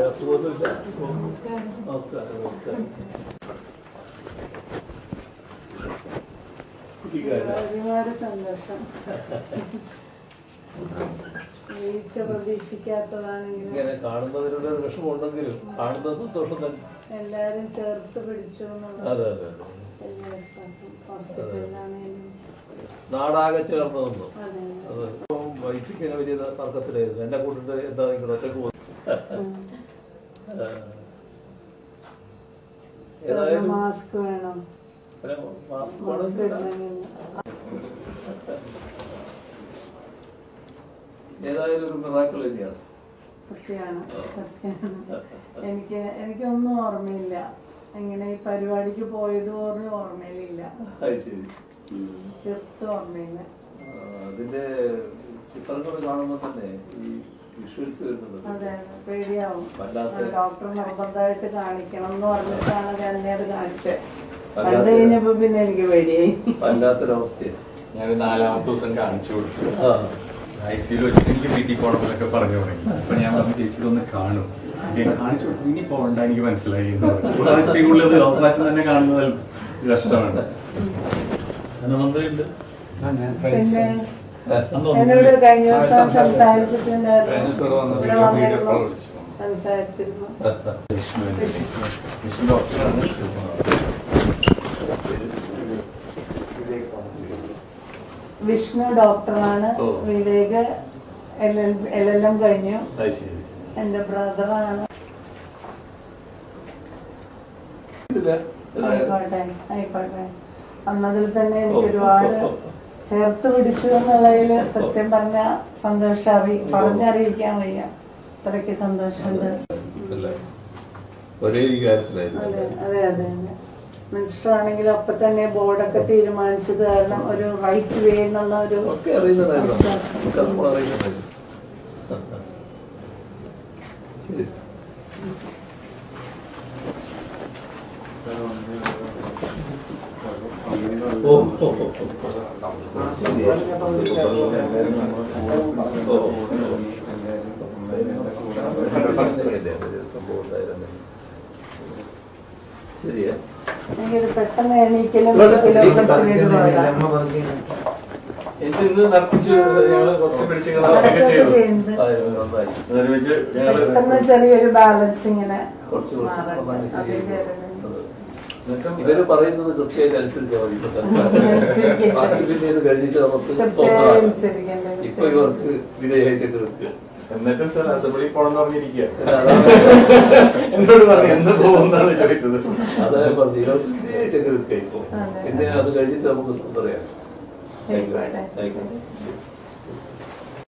അസുഖമൊന്നുമില്ല നമസ്കാരം നമസ്കാരം ഒരുപാട് സന്തോഷം വീഴ്ച പ്രതീക്ഷിക്കാത്തതാണെങ്കിലും ഇങ്ങനെ കാണുന്നതിലൂടെ വിഷമമുണ്ടെങ്കിലും കാണുന്ന സന്തോഷം തന്നെ. എല്ലാരും ചേർത്ത് പിടിച്ചു അതെ അതെ. എല്ലാ വിശ്വാസം. ഹോസ്പിറ്റലിലാണെങ്കിലും നാടാകെ ചേർന്ന് നിന്നു. അതെ. അത് ഇപ്പം വൈദ്യക്കിങ്ങനെ വലിയ തർക്കത്തിലായിരുന്നു. എന്നെ കൂട്ടിട്ട് എന്താ നിങ്ങൾ ഒറ്റയ്ക്ക് പോകുന്നു ഏതായാലും മാസ്ക് വേണം. മാസ്ക് ഏതായാലും ഒരു മിറാക്കൾ തന്നെയാണ്. സത്യമാണ് സത്യമാണ്. എനിക്ക് എനിക്കൊന്നും ഓർമ്മയില്ല. എങ്ങനെ ഈ പരിപാടിക്ക് പോയത് പോലും ഓർമ്മയിലില്ല അതിന്റെ ചിത്രങ്ങൾ കാണുമ്പോൾ തന്നെ ഈ വിഷ്വൽസ് വരുന്നത്. ഡോക്ടർ നിർബന്ധമായിട്ട് കാണിക്കണം എന്ന് പറഞ്ഞിട്ടാണ് ഞാൻ അത് കാണിച്ചത്. കണ്ടു കഴിഞ്ഞപ്പോ പിന്നെ എനിക്ക് പേടിയായി. വല്ലാത്തൊരവസ്ഥയാണ് ഞാൻ നാലാമത്തെ ദിവസം കാണിച്ചു കൊടുത്തു. ആ. ഐ സിയിൽ വെച്ചിട്ട് എനിക്ക് വീട്ടിൽ പോകണം എന്നൊക്കെ പറഞ്ഞു തുടങ്ങി. അപ്പൊ ഞാൻ പറഞ്ഞു ചേച്ചി ഒന്ന് കാണും. ഞാൻ കാണിച്ചു കൊടുത്തു. ഇനി പോകണ്ട എനിക്ക് മനസ്സിലായി. ഓപ്പറേഷൻ തന്നെ കാണുന്നത് കഷ്ടമാണ് എന്നോട് കഴിഞ്ഞ ദിവസം സംസാരിച്ചിട്ടുണ്ടായിരുന്നു. സംസാരിച്ചിരുന്നു. വിഷ്ണു ഡോക്ടറാണ്. വിവേക് എൽ എൽ എം കഴിഞ്ഞു. എന്റെ ബ്രദറാണ്. ആയിക്കോട്ടെ ആയിക്കോട്ടെ. വന്നതിൽ തന്നെ എനിക്ക് ഒരുപാട്. ചേർത്ത് പിടിച്ചു എന്നുള്ളതിൽ സത്യം പറഞ്ഞ സന്തോഷം അറി പറഞ്ഞറിയിക്കാൻ വയ്യ. അത്രയ്ക്ക് സന്തോഷമുണ്ട്. ഒരേ അതെ അതെ അതെ മിനിസ്റ്റർ ആണെങ്കിൽ അപ്പൊ തന്നെ ബോർഡൊക്കെ തീരുമാനിച്ചത് കാരണം ഒരു റൈറ്റ് വേ എന്നുള്ള ഒരു വിശ്വാസം. ശരി. സംഭവം ഉണ്ടായിരുന്നു ശരിയാ പെട്ടെന്ന് എണീക്കലും എനിക്ക് ഇന്ന് നടത്തിച്ച് ഞങ്ങൾ കുറച്ച് പിടിച്ചിങ്ങനെ ചെയ്തു ഒരുമിച്ച് ഞങ്ങൾ ചെറിയൊരു ബാലൻസ് ഇങ്ങനെ കുറച്ച് കുറച്ച് ഇവർ പറയുന്നത് കൃത്യമായിട്ട് മതി ബാക്കി കഴിഞ്ഞിട്ട് നമുക്ക് കൃത്യമായി സ്വന്തമാണ് ഇപ്പൊ ഇവർക്ക് വിധേയിച്ചൊക്കെ നിൽക്കുക. എന്നിട്ടും സർ അസംബ്ലി പോണം എന്ന് പറഞ്ഞിരിക്കുക. എന്നോട് പറഞ്ഞു എന്ന് പോകുന്നാണ് ചോദിച്ചത്. അതായത് പറഞ്ഞു ഇവർക്ക് വിധേയിച്ചൊക്കെ നിൽക്കുക ഇപ്പൊ. പിന്നെ അത് കഴിഞ്ഞിട്ട് നമുക്ക് പറയാം. ആയിക്കോട്ടെ.